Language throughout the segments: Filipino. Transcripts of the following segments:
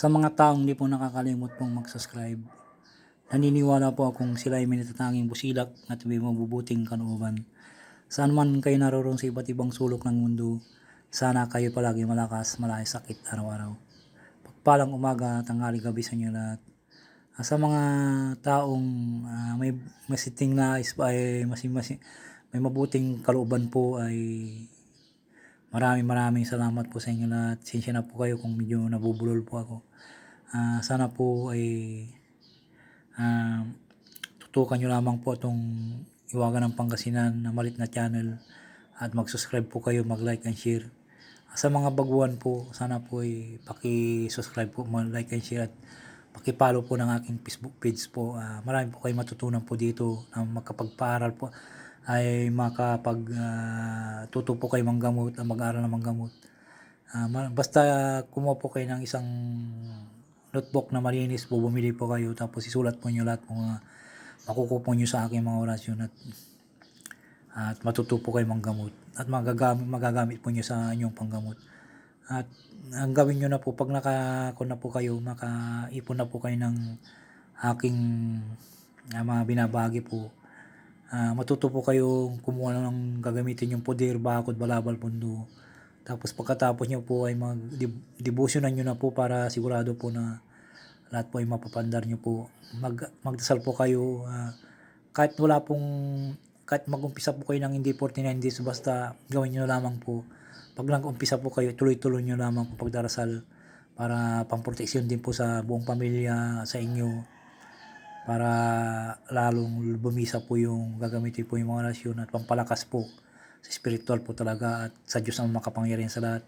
Sa mga taong hindi po nakakalimot pong mag-subscribe, naniniwala po akong sila ay may natatanging busilak at may mabubuting kalooban. Saan man kayo naroon sa iba't ibang sulok ng mundo, sana kayo palagi malakas, malay sakit araw-araw. Pagpalang umaga, tanghali, gabi sa inyo lahat. Ah, Sa mga taong ah, may masiting nais pa ay mas, mas, may mabuting kalooban po ay Maraming maraming salamat po sa inyo lahat. Sinsya na po kayo kung medyo nabubulol po ako. Ah, sana po ay ah, tutukan nyo lamang po itong Iwagan ng Pangasinan na malit na channel at mag-subscribe po kayo, mag-like and share. Sa mga baguhan po, sana po ay paki-subscribe po, mag-like and share at paki-follow po ng aking Facebook page po. Ah, marami po kayo matutunan po dito na makapagpaaral po ay makapag ah, tuto po kayo manggamot, ah, mag-aral ng manggamot. Ma- basta kumuha po kayo ng isang notebook na malinis po, bumili po kayo tapos isulat po nyo lahat mga makukupo nyo sa aking mga orasyon at at matuto po kayo manggamot at magagamit, magagamit po nyo sa inyong panggamot. At ang gawin nyo na po, pag naka na po kayo, makaipon na po kayo ng aking ah, mga binabagi po, Ah, matuto po kayo kumuha ng gagamitin yung poder, bakod, balabal, pundo. Tapos pagkatapos nyo po ay mag devotionan nyo na po para sigurado po na lahat po ay mapapandar nyo po. Mag, magdasal po kayo. ah, kahit wala pong, kahit mag-umpisa po kayo ng hindi 49 days, basta gawin nyo lamang po. Pag nag-umpisa po kayo, tuloy-tuloy nyo lamang po pagdarasal para pamproteksyon din po sa buong pamilya, sa inyo para lalong bumisa po yung gagamitin po yung mga orasyon at pampalakas po sa spiritual po talaga at sa Diyos ang makapangyarihan sa lahat.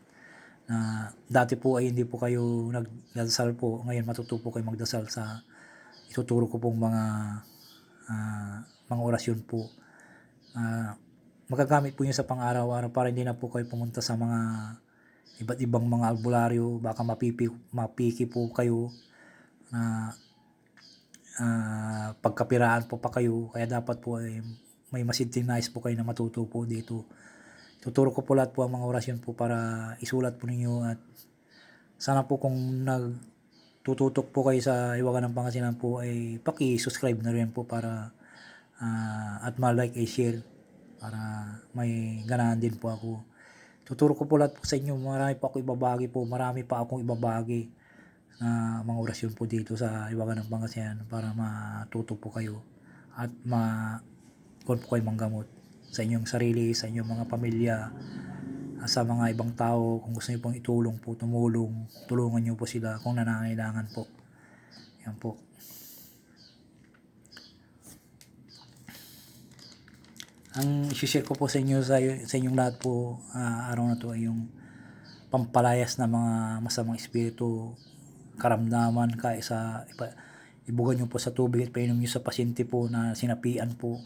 Na dati po ay hindi po kayo nagdasal po ngayon matuto po kayo magdasal sa ituturo ko pong mga ah, mga orasyon po. Ah, magagamit po yun sa pang-araw-araw para hindi na po kayo pumunta sa mga iba't ibang mga albularyo. Baka mapipi, mapiki po kayo na ah, pagkapiraan po pa kayo kaya dapat po ay may masinting nais po kayo na matuto po dito. Tuturo ko po lahat po ang mga orasyon po para isulat po ninyo at sana po kung nagtututok po kayo sa Iwagan ng Pangasinan po ay paki-subscribe na rin po para ah, at ma-like and share para may ganahan din po ako. Tuturo ko po lahat po sa inyo. Marami pa ako ibabagi po. Marami pa akong ibabagi na mga orasyon po dito sa Iwagan ng Pangasinan para matuto po kayo at ma kung po kayo manggamot sa inyong sarili, sa inyong mga pamilya, sa mga ibang tao, kung gusto niyo pong itulong po, tumulong, tulungan niyo po sila kung nangangailangan po. Yan po. Ang share ko po sa inyo sa, sa inyong lahat po ah, araw na to ay yung pampalayas na mga masamang espiritu, karamdaman, kaya sa ipa, ibugan nyo po sa tubig at painom nyo sa pasyente po na sinapian po.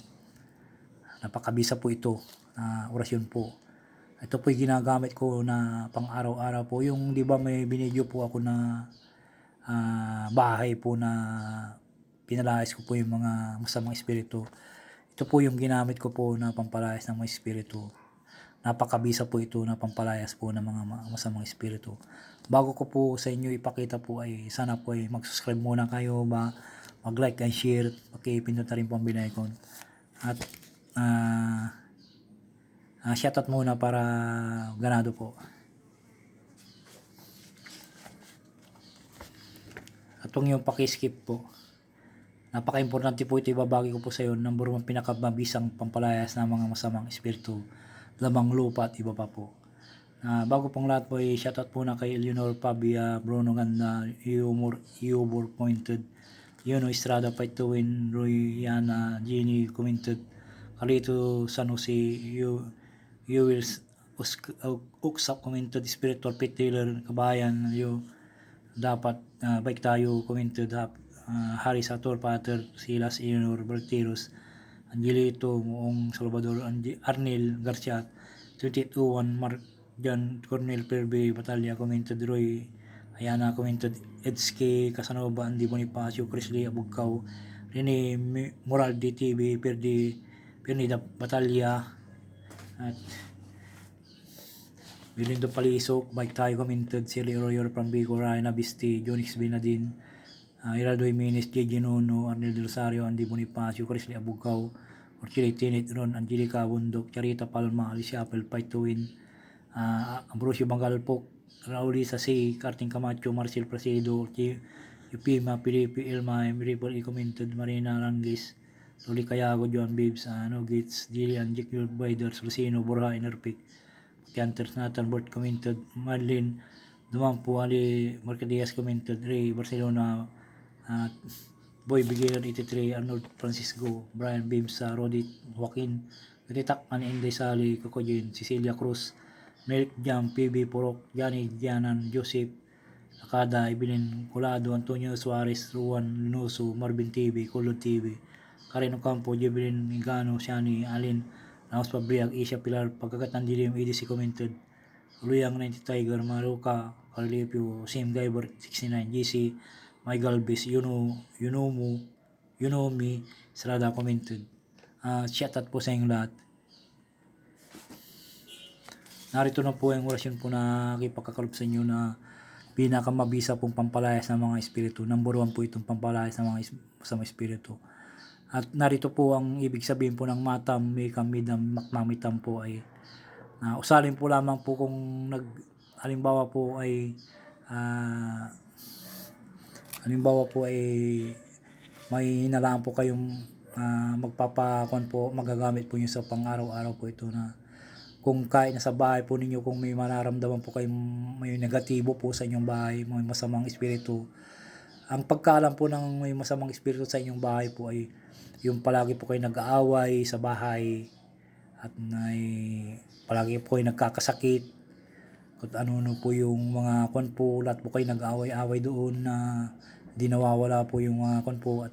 Napakabisa po ito na orasyon po. Ito po yung ginagamit ko na pang araw-araw po. Yung di ba may binidyo po ako na ah, bahay po na pinalayas ko po yung mga masamang espiritu. Ito po yung ginamit ko po na pampalayas ng mga espiritu napakabisa po ito na pampalayas po ng mga ma- masamang espiritu. Bago ko po sa inyo ipakita po ay sana po ay mag-subscribe muna kayo, ba, mag-like and share, pakipindot na rin po ang bell icon. At ah uh, shoutout muna para ganado po. At huwag niyong pakiskip po. Napaka-importante po ito ibabagi ko po sa iyo. Number one, pinakamabisang pampalayas ng mga masamang espiritu lamang lupa at iba pa po. Ah, bago pong lahat po ay shoutout po na kay Eleanor Pabia, Bruno Ganda, Humor, Humor Pointed, Yuno Estrada, Paituin, Roy Yana, Jenny Commented, Carlito San Jose, you, you will Uksap Commented, Spiritual Pit Taylor, Kabayan, you, dapat ah, bike tayo Commented, uh, Harry Sator, Pater, Silas, Eleanor, Bertiros, Angelito, Moong Salvador, Arnel Garcia, 2801, Mark John Cornel Perbe, Batalya, commented Roy, Ayana, commented Edske, Casanova, Andy Bonifacio, Chris Lee, Abugkaw, Rene Moral DTV, Perdi, Pernida Batalya, at Bilindo Palisok, Bike Tayo Commented, Silly Royer from Bigo, Ryan Abisti, Jonix Binadin, uh, Irado Jimenez, JJ Nono, Arnel Del Rosario, Andy Bonifacio, Chris Abugaw, Orchili Tinit Ron, Angelica Bundok, Charita Palma, Alicia Apple, Win, uh, Ambrosio Bangalpok, Rauli Sasi, Karting Camacho, Marcel Presido, Yupima, Pilipi, Ilma, Ripple, I-commented, Marina Rangis, Luli Kayago, John Bibbs, ano, Gates, Jillian, Jack Biders, Lucino, Borja, Enerpic, Canters Nathan, Bert commented, Marlene, Dumampo, Ali, Marcadias commented, Ray, Barcelona, at Boy Bigiller 83, Arnold Francisco, Brian Bimsa, Rodit, Joaquin, Gatitak, Ani Inday Sali, Kokojen, Cecilia Cruz, Merrick Jam, PB Porok, Johnny Dianan, Joseph, Akada, Evelyn Colado, Antonio Suarez, Ruan Linoso, Marvin TV, Kulod TV, Karen Ocampo, Jevelyn Igano, Shani, Alin, Ramos Pabriag, Isha Pilar, Pagkagat ng Dilim, EDC commented, Luyang 90 Tiger, Maruka, Carlipio, Sim Guyber 69, GC, Mike Galvez, Yuno, Yunomu, Yunomi, Sarada commented. Uh, shout out po sa inyong lahat. Narito na po yung orasyon po na kipagkakalop sa inyo na pinakamabisa pong pampalayas ng mga espiritu. Number one po itong pampalayas ng mga sa mga espiritu. At narito po ang ibig sabihin po ng matam, mikam, midam, makmamitam po ay na usalin po lamang po kung nag halimbawa po ay ah, halimbawa po ay may hinalaan po kayong uh, magpapakon po magagamit po nyo sa pang araw-araw po ito na kung kahit nasa bahay po ninyo kung may manaramdaman po kayong may negatibo po sa inyong bahay may masamang espiritu ang pagkaalam po ng may masamang espiritu sa inyong bahay po ay yung palagi po kayo nag-aaway sa bahay at may palagi po kayo nagkakasakit kung ano-ano po yung mga kwan po lahat po kayo nag-aaway-away doon na di nawawala po yung kwan po at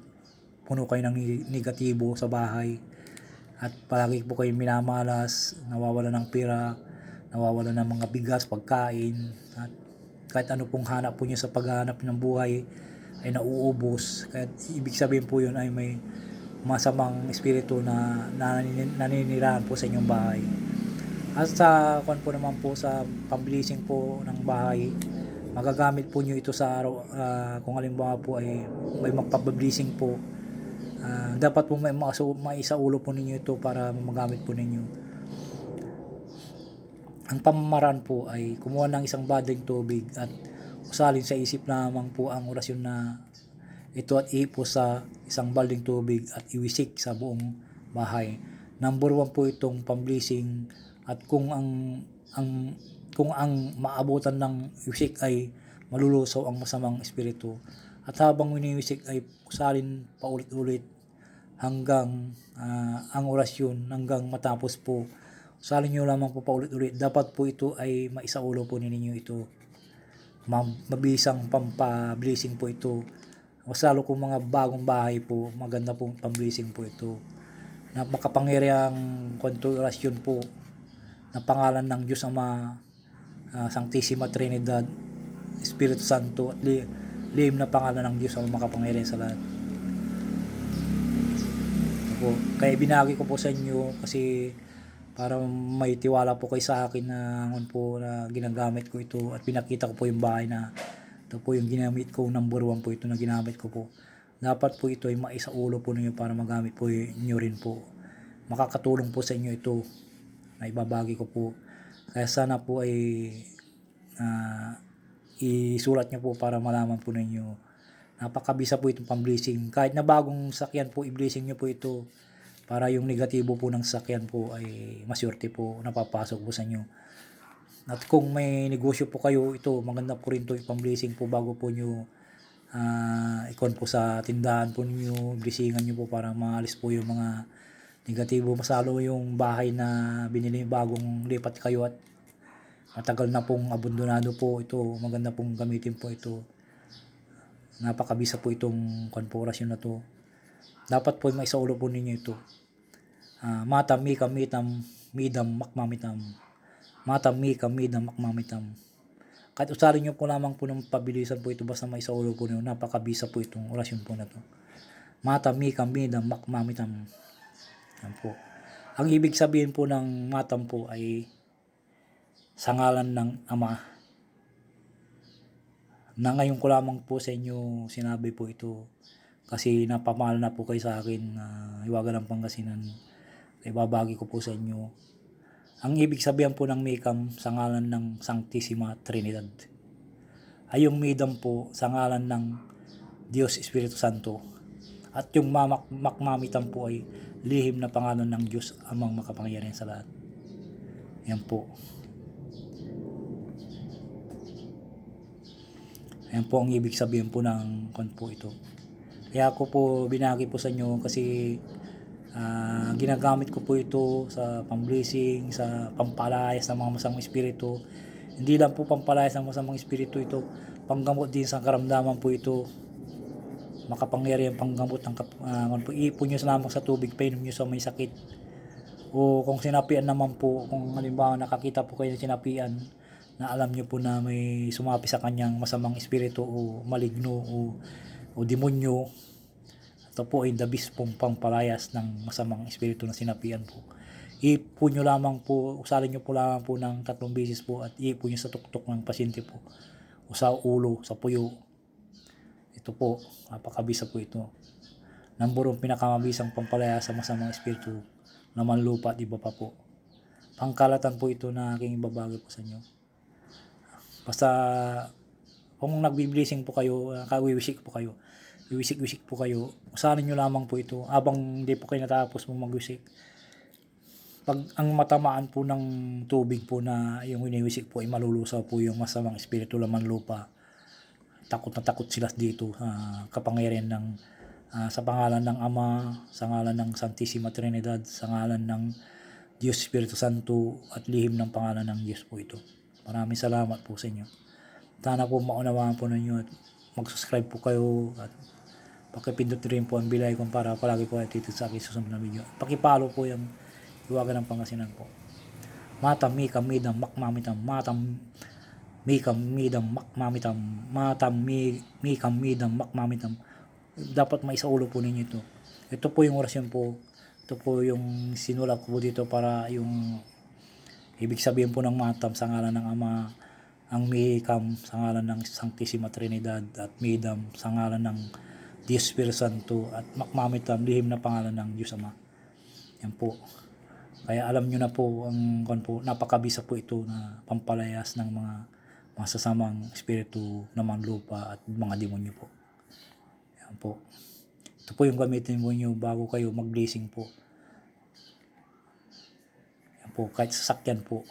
puno kayo ng negatibo sa bahay. At palagi po kayo minamalas nawawala ng pera nawawala ng mga bigas, pagkain. At kahit ano pong hanap po nyo sa paghahanap ng buhay ay nauubos. Kaya ibig sabihin po yun ay may masamang espiritu na nanin- naninirahan po sa inyong bahay. At sa kwan po naman po sa pamblising po ng bahay, magagamit po nyo ito sa araw, ah, kung halimbawa po ay may magpapablising po, ah, dapat po may maiso- maisaulo po ninyo ito para magamit po ninyo. Ang pamamaraan po ay kumuha ng isang bading tubig at usalin sa isip lamang po ang orasyon na ito at ipo sa isang balding tubig at iwisik sa buong bahay. Number one po itong pamblising at kung ang ang kung ang maabutan ng wisik ay malulusaw ang masamang espiritu. At habang winiwisik ay usalin paulit-ulit hanggang ah, ang orasyon hanggang matapos po. Usalin nyo lamang po paulit-ulit. Dapat po ito ay maisaulo po ninyo ito. Ma- mabisang pampablising po ito. Mas lalo kung mga bagong bahay po maganda pong pamblising po ito. Na makapangyarihang konturasyon po na pangalan ng Diyos Ama, Sanctissima Trinidad, Espiritu Santo, at li- lihim na pangalan ng Diyos Ama makapangyarihan sa lahat. Ako, kaya binagi ko po sa inyo kasi para may tiwala po kayo sa akin na ngon po na ginagamit ko ito at pinakita ko po yung bahay na ito po yung ginamit ko, number one po ito na ginamit ko po. Dapat po ito ay maisaulo po ninyo para magamit po nyo rin po. Makakatulong po sa inyo ito na ibabagi ko po. Kaya sana po ay ah, isulat nyo po para malaman po ninyo. Napakabisa po itong pamblising. Kahit na bagong sakyan po, i-blessing nyo po ito para yung negatibo po ng sakyan po ay maswerte po napapasok po sa inyo. At kung may negosyo po kayo, ito maganda po rin to ipang-blessing po bago po nyo ah ikon po sa tindahan po ninyo, blessingan nyo po para maalis po yung mga negatibo. Masalo yung bahay na binili bagong lipat kayo at matagal na pong abandonado po ito. Maganda pong gamitin po ito. Napakabisa po itong konporasyon na to. Dapat po may saulo po ninyo ito. Ah, matam, mikam, mitam, midam, makmamitam. Matam, mikam, midam, makmamitam. Kahit usalin nyo po lamang po ng pabilisan po ito basta may saulo po ninyo. Napakabisa po itong orasyon po na to. Matam, mikam, midam, makmamitam. Yan. Ang ibig sabihin po ng matam po ay sa ngalan ng Ama. Na ngayon ko lamang po sa inyo sinabi po ito kasi napamahal na po kayo sa akin na Hiwaga ng Pangasinan. Ibabagi ko po sa inyo. Ang ibig sabihin po ng Mikam sa ngalan ng Sanctissima Trinidad ay yung Midam po sa ngalan ng Diyos Espiritu Santo. At yung mamak makmamitan po ay lihim na pangalan ng Diyos amang makapangyarihan sa lahat. Yan po. Yan po ang ibig sabihin po ng kon po ito. Kaya ako po binagi po sa inyo kasi ah, ginagamit ko po ito sa pamblessing, sa pampalayas ng mga masamang espiritu. Hindi lang po pampalayas ng masamang espiritu ito, panggamot din sa karamdaman po ito. Makapangyarihan panggamot ng po, iipon nyo sa lamang sa tubig, painom nyo sa may sakit. O kung sinapian naman po, kung halimbawa nakakita po kayo ng sinapian, na alam nyo po na may sumapi sa kanyang masamang espiritu o maligno o, o demonyo. Ito po ay dabis pong pampalayas ng masamang espiritu na sinapian po. Ipo nyo lamang po, usalin nyo po lamang po ng tatlong beses po at ipo nyo sa tuktok ng pasyente po o sa ulo, sa puyo. Ito po, napakabisa po ito. Number one pinakamabisang pampalaya sa masamang espiritu na manlupa at iba pa po. Pangkalatan po ito na aking ibabagi po sa inyo. Basta kung nagbi-blessing po kayo, uh, kawiwisik po kayo, wiwisik-wisik po kayo, usahanin nyo lamang po ito habang hindi po kayo natapos mo magwisik. Pag ang matamaan po ng tubig po na yung winiwisik po ay malulusaw po yung masamang espiritu laman lupa. Takot na takot sila dito sa kapangyarihan ng ah, sa pangalan ng Ama, sa ngalan ng Santissima Trinidad, sa ngalan ng Diyos Espiritu Santo at lihim ng pangalan ng Diyos po ito. Maraming salamat po sa inyo. Sana po maunawaan po ninyo at mag-subscribe po kayo at pakipindot rin po ang bilay kung para palagi po dito sa aking susunod na video. Pakipalo po yung iwagan ng pangasinan po. Matam, mikam, midam, makmamitam, matam, mikam, midam, makmamitam, matam, mi, mikam, midam, makmamitam. Dapat maisaulo po ninyo ito. Ito po yung orasyon po. Ito po yung sinulat ko po dito para yung Ibig sabihin po ng matam sa ngalan ng Ama, ang Mihikam sa ngalan ng Sanctissima Trinidad at Midam sa ngalan ng Diyos Espiritu Santo at Makmamitam, lihim na pangalan ng Diyos Ama. Yan po. Kaya alam nyo na po, ang kon po, napakabisa po ito na pampalayas ng mga masasamang espiritu na manlupa at mga demonyo po. Yan po. Ito po yung gamitin mo nyo bago kayo mag-blessing po po, kahit sasakyan po.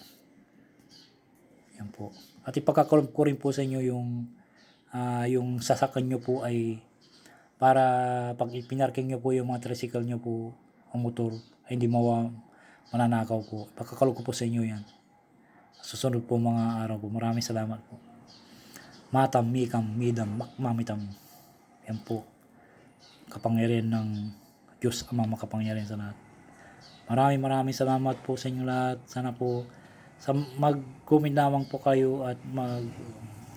Yan po. At ipagkakulong ko rin po sa inyo yung ah, yung sasakyan nyo po ay para pag pinarking nyo po yung mga tricycle nyo po, ang motor, ay hindi mawa, mananakaw po. Ipagkakulong ko po sa inyo yan. Susunod po mga araw po. Maraming salamat po. Matam, mikam, midam, makmamitam. Yan po. Kapangyarihan ng Diyos Ama makapangyarihan sa lahat. Maraming maraming salamat po sa inyo lahat. Sana po sa mag-comment lamang po kayo at mag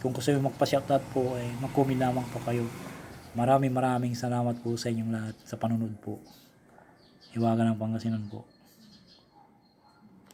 kung gusto niyo magpa-shoutout po ay mag-comment lamang po kayo. Maraming maraming salamat po sa inyong lahat sa panunod po. Iwagan ng Pangasinan po.